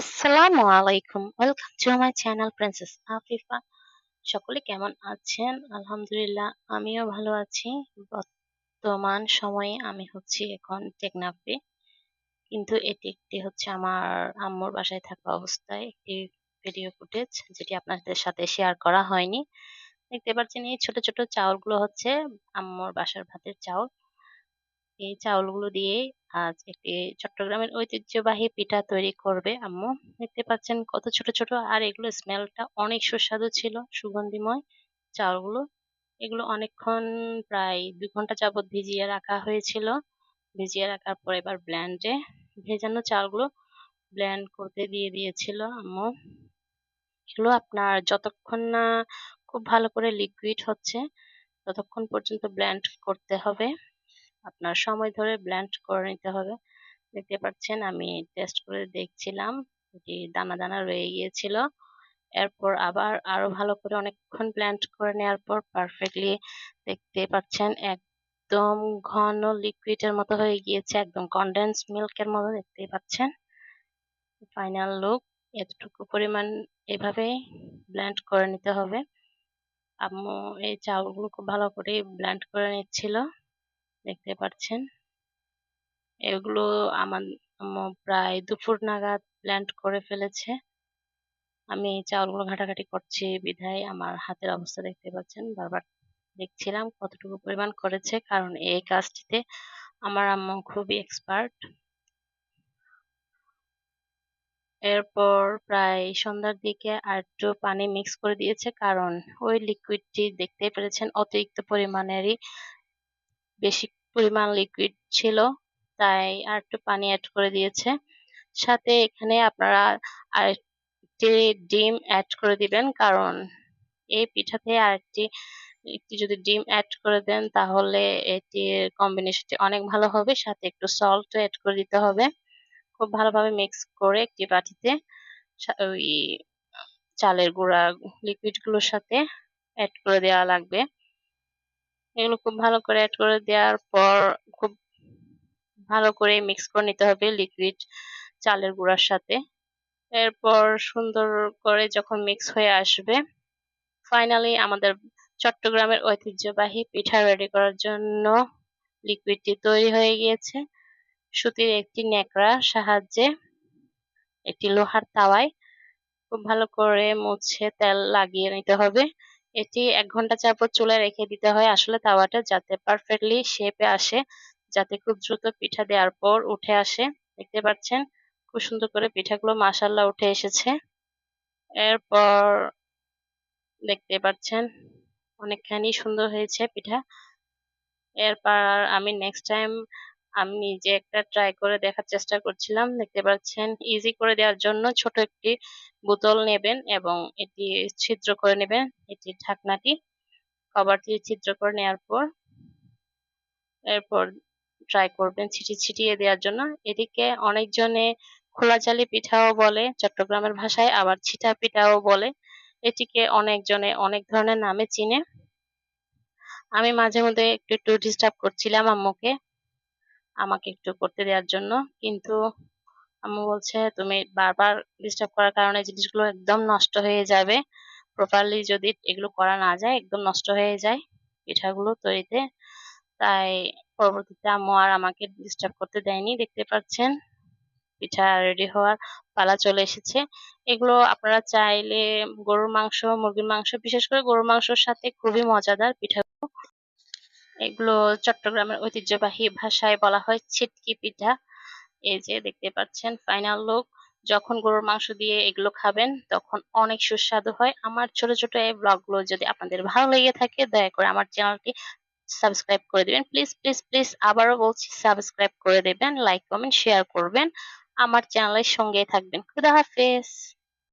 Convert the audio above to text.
আসসালামু আলাইকুম। Welcome to my channel princess Afifa সকলে কেমন আছেন? আলহামদুলিল্লাহ, আমিও ভালো আছি। বর্তমান সময়ে আমি হচ্ছি এখন টেকনাফে। কিন্তু এটি একটি হচ্ছে আমার আম্মুর বাসায় থাকা অবস্থায় একটি ভিডিও ফুটেজ যেটি আপনাদের সাথে শেয়ার করা হয়নি। দেখতে পাচ্ছেন, এই ছোট ছোট চাউলগুলো হচ্ছে আম্মুর বাসার ভাতের চাউল। এই চাউলগুলো দিয়ে আজ একটি চট্টগ্রামের ঐতিহ্যবাহী পিঠা তৈরি করবে আম্মু। দেখতে পাচ্ছেন কত ছোট ছোট। আর এগুলো স্মেলটা অনেক সুস্বাদু ছিল, সুগন্ধিময় চাউলগুলো এগুলো অনেকক্ষণ প্রায় দু ঘণ্টা যাবত ভিজিয়ে রাখা হয়েছিল। ভিজিয়ে রাখার পর এবার ব্ল্যান্ডে ভেজানো চালগুলো ব্ল্যান্ড করতে দিয়ে দিয়েছিল আম্মু। এগুলো আপনার যতক্ষণ না খুব ভালো করে লিকুইড হচ্ছে, ততক্ষণ পর্যন্ত ব্ল্যান্ড করতে হবে। আপনার সময় ধরে ব্ল্যান্ড করে নিতে হবে। দেখতে পাচ্ছেন আমি টেস্ট করে দেখছিলাম যে দানা দানা রয়ে গিয়েছিল। এরপর আবার আরও ভালো করে অনেকক্ষণ ব্ল্যান্ড করে নেওয়ার পর পারফেক্টলি দেখতে পাচ্ছেন একদম ঘন লিকুইডের মতো হয়ে গিয়েছে, একদম কনডেন্স মিল্কের মতো দেখতে পাচ্ছেন। ফাইনাল লুক এতটুকু পরিমাণ এভাবে ব্ল্যান্ড করে নিতে হবে। আম্মু এই চাউলগুলো খুব ভালো করে ব্ল্যান্ড করে নিচ্ছিল। দেখতে পাচ্ছেন এগুলো আমার প্রায় দুপুর নাগাদ ব্ল্যান্ড করে ফেলেছে। আমি চাউলগুলো ঘাটাঘাটি করছি বিধায় আমার হাতের অবস্থা দেখতে পাচ্ছেন। বারবার দেখছিলাম কতটুকু পরিমাণ করেছে, কারণ এই কাজটিতে আমার আম্মু খুবই এক্সপার্ট এরপর প্রায় সন্ধ্যার দিকে আর একটু পানি মিক্স করে দিয়েছে, কারণ ওই লিকুইডটি দেখতে পেরেছেন অতিরিক্ত পরিমাণেরই। বেশি পরিমাণ লিকুইড ছিল, তাই আর একটু পানি অ্যাড করে দিয়েছে। সাথে এখানে আপনারা আরেকটি ডিম অ্যাড করে দিবেন, কারণ এই পিঠাতে আরেকটি, একটি যদি ডিম অ্যাড করে দেন তাহলে এটির কম্বিনেশনটি অনেক ভালো হবে, সাথে একটু সল্ট অ্যাড করে দিতে হবে। খুব ভালোভাবে মিক্স করে একটি বাটিতে ওই চালের গুঁড়া লিকুইডগুলোর সাথে অ্যাড করে দেওয়া লাগবে। এগুলো খুব ভালো করে অ্যাড করে দেওয়ার পর খুব ভালো করে মিক্স করে নিতে হবে লিকুইড চালের গুঁড়ার সাথে। এরপর সুন্দর করে যখন মিক্স হয়ে আসবে ফাইনালি আমাদের চট্টগ্রামের ঐতিহ্যবাহী পিঠা রেডি করার জন্য লিকুইডটি তৈরি হয়ে গিয়েছে। সুতির একটি ন্যাকড়া সাহায্যে একটি লোহার তাওয়ায় খুব ভালো করে মুছে তেল লাগিয়ে নিতে হবে। এটি এক ঘণ্টা চারপর চুলায় রেখে দিতে হয়। আসলে তাওয়াটা যাতে পারফেক্টলি শেপে আসে, যাতে খুব দ্রুত পিঠা দেওয়ার পর উঠে আসে। দেখতে পাচ্ছেন, খুব সুন্দর করে পিঠাগুলো মাসাল্লা উঠে এসেছে। এরপর দেখতে পাচ্ছেন, অনেকখানি সুন্দর হয়েছে পিঠা। এরপর আমি নেক্সট টাইম আমি নিজে একটা ট্রাই করে দেখার চেষ্টা করছিলাম। দেখতে পাচ্ছেন ইজি করে দেওয়ার জন্য ছোট একটি বোতল নেবেন এবং এটি ছিদ্র করে নেবেন। এটি ঢাকনাটি কভারটি ছিদ্র করে নেওয়ার পর এরপর ট্রাই করবেন ছিটি ছিটিয়ে দেওয়ার জন্য। এদিকে অনেকজনে খোলা চালি পিঠাও বলে, চট্টগ্রামের ভাষায় আবার ছিটা পিঠাও বলে। এটিকে অনেকজনে অনেক ধরনের নামে চিনে। আমি মাঝে মধ্যে একটু একটু ডিস্টার্ব করছিলাম আম্মুকে। আমাকে একটু করতে দেওয়ার জন্য। কিন্তু আম্মু বলছে, তুমি বারবার ডিস্টার্ব করার কারণে জিনিসগুলো একদম নষ্ট হয়ে যাবে। প্রপারলি যদি এগুলো করা না যায়, একদম নষ্ট হয়ে যায় পিঠাগুলো তৈরিতে। তাই পরবর্তীতে আম্মু আর আমাকে ডিস্টার্ব করতে দেয়নি, দেখতে পাচ্ছেন? পিঠা রেডি হওয়ার পালা চলে এসেছে। এগুলো আপনারা চাইলে গরুর মাংস, মুরগির মাংস, বিশেষ করে গরুর মাংসর সাথে খুবই মজাদার পিঠাগুলো এগুলো চট্টগ্রামের ঐতিহ্যবাহী ভাষায় বলা হয় ছিটকি পিঠা। এই যে দেখতে পাচ্ছেন ফাইনাল লুক যখন গরুর মাংস দিয়ে এগুলো খাবেন, তখন অনেক সুস্বাদু হয়। আমার ছোট ছোট এই ব্লগগুলো যদি আপনাদের ভালো লেগে থাকে, দয়া করে আমার চ্যানেলটি সাবস্ক্রাইব করে দিবেন। প্লিজ প্লিজ প্লিজ আবারও বলছি সাবস্ক্রাইব করে দেবেন লাইক কমেন্ট শেয়ার করবেন। আমার চ্যানেলের সঙ্গে থাকবেন। খুদা হাফেজ।